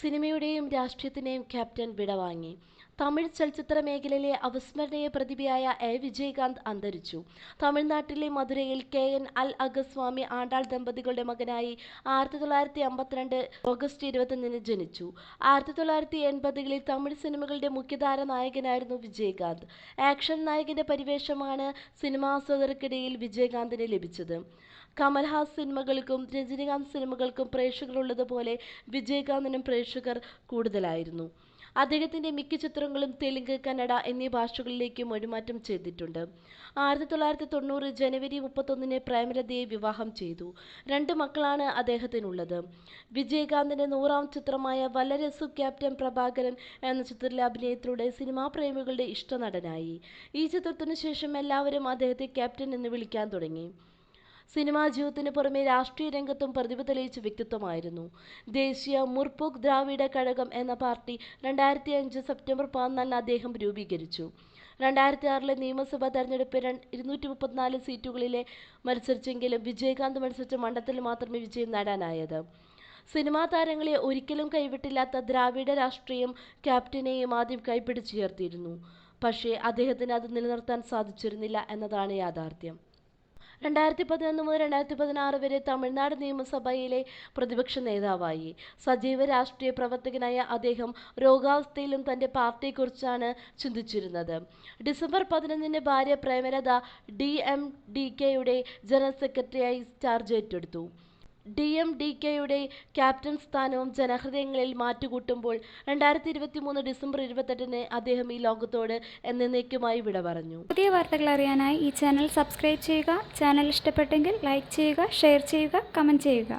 സിനിമയുടെയും രാഷ്ട്രീയത്തിന്റെയും captain വിടവാങ്ങി. Tamil ചലച്ചിത്ര മേഖലയിലെ അവിസ്മരണീയ പ്രതിഭയായ A. Vijayakanth അന്തരിച്ചു. തമിഴ്നാട്ടിലെ മധുരയിൽ കെ. എൻ. അൽ അഗസ്വാമി ആണ്ടാൾ ദമ്പതികളുടെ മകനായി ആയിരത്തി തൊള്ളായിരത്തി അമ്പത്തിരണ്ട് ഓഗസ്റ്റ് ഇരുപത്തൊന്നിന് ജനിച്ചു. ആയിരത്തി തൊള്ളായിരത്തി എൺപതുകളിൽ തമിഴ് സിനിമകളുടെ മുഖ്യധാര നായകനായിരുന്നു വിജയകാന്ത്. ആക്ഷൻ നായകന്റെ പരിവേഷമാണ് സിനിമാസ്വാദകർക്കിടയിൽ വിജയകാന്തിന് ലഭിച്ചത്. കമൽഹാസ് സിനിമകൾക്കും രജനികാന്ത് സിനിമകൾക്കും പ്രേക്ഷകരുള്ളതുപോലെ വിജയകാന്തിനും പ്രേക്ഷകർ കൂടുതലായിരുന്നു. അദ്ദേഹത്തിന്റെ മിക്ക ചിത്രങ്ങളും തെലുങ്ക് കന്നഡ എന്നീ ഭാഷകളിലേക്ക് മൊഴിമാറ്റം ചെയ്തിട്ടുണ്ട്. ആയിരത്തി തൊള്ളായിരത്തി തൊണ്ണൂറ് ജനുവരി മുപ്പത്തൊന്നിന് പ്രേമലതയെ വിവാഹം ചെയ്തു. രണ്ട് മക്കളാണ് അദ്ദേഹത്തിനുള്ളത്. വിജയകാന്തിന്റെ നൂറാം ചിത്രമായ വല്ലരസു ക്യാപ്റ്റൻ പ്രഭാകരൻ എന്ന ചിത്രത്തിലെ അഭിനയത്തിലൂടെ സിനിമാ പ്രേമികളുടെ ഇഷ്ടനടനായി. ഈ ചിത്രത്തിനു ശേഷം എല്ലാവരും അദ്ദേഹത്തെ ക്യാപ്റ്റൻ എന്ന് വിളിക്കാൻ തുടങ്ങി. സിനിമാ ജീവിതത്തിന് പുറമെ രാഷ്ട്രീയ രംഗത്തും പ്രതിഭ തെളിയിച്ച വ്യക്തിത്വമായിരുന്നു. ദേശീയ മുർപുക് ദ്രാവിഡ കഴകം എന്ന പാർട്ടി രണ്ടായിരത്തി അഞ്ച് സെപ്റ്റംബർ പതിനാലിന് അദ്ദേഹം രൂപീകരിച്ചു. രണ്ടായിരത്തി ആറിലെ നിയമസഭാ തെരഞ്ഞെടുപ്പ് ഇരുന്നൂറ്റി മുപ്പത്തിനാല് സീറ്റുകളിലെ മത്സരിച്ചെങ്കിലും വിജയകാന്ത് മത്സരിച്ച മണ്ഡലത്തിൽ മാത്രമേ വിജയം നേടാനായത്. സിനിമാ താരങ്ങളെ ഒരിക്കലും കൈവിട്ടില്ലാത്ത ദ്രാവിഡ രാഷ്ട്രീയം ക്യാപ്റ്റനെയും ആദ്യം കൈപ്പിടിച്ചുയർത്തിയിരുന്നു പക്ഷേ അദ്ദേഹത്തിന് അത് നിലനിർത്താൻ സാധിച്ചിരുന്നില്ല എന്നതാണ് യാഥാർത്ഥ്യം. രണ്ടായിരത്തി പതിനൊന്ന് മുതൽ രണ്ടായിരത്തി പതിനാറ് വരെ തമിഴ്നാട് നിയമസഭയിലെ പ്രതിപക്ഷ നേതാവായി. സജീവ രാഷ്ട്രീയ പ്രവർത്തകനായ അദ്ദേഹം രോഗാവസ്ഥയിലും തന്റെ പാർട്ടിയെക്കുറിച്ചാണ് ചിന്തിച്ചിരുന്നത്. ഡിസംബർ പതിനൊന്നിന് ഭാര്യ പ്രേമലത ഡി എം ഡി കെയുടെ ജനറൽ സെക്രട്ടറിയായി ചാർജ് ഏറ്റെടുത്തു. ഡി എം ഡി കെയുടെ ക്യാപ്റ്റൻ സ്ഥാനവും ജനഹൃദയങ്ങളിൽ മാറ്റുകൂട്ടുമ്പോൾ രണ്ടായിരത്തി ഇരുപത്തി മൂന്ന് ഡിസംബർ ഇരുപത്തെട്ടിന് അദ്ദേഹം ഈ ലോകത്തോട് എന്നേക്കുമായി വിട പറഞ്ഞു. പുതിയ വാർത്തകൾ അറിയാനായി ഈ ചാനൽ സബ്സ്ക്രൈബ് ചെയ്യുക ചാനൽ ഇഷ്ടപ്പെട്ടെങ്കിൽ ലൈക്ക് ചെയ്യുക ഷെയർ ചെയ്യുക കമന്റ് ചെയ്യുക.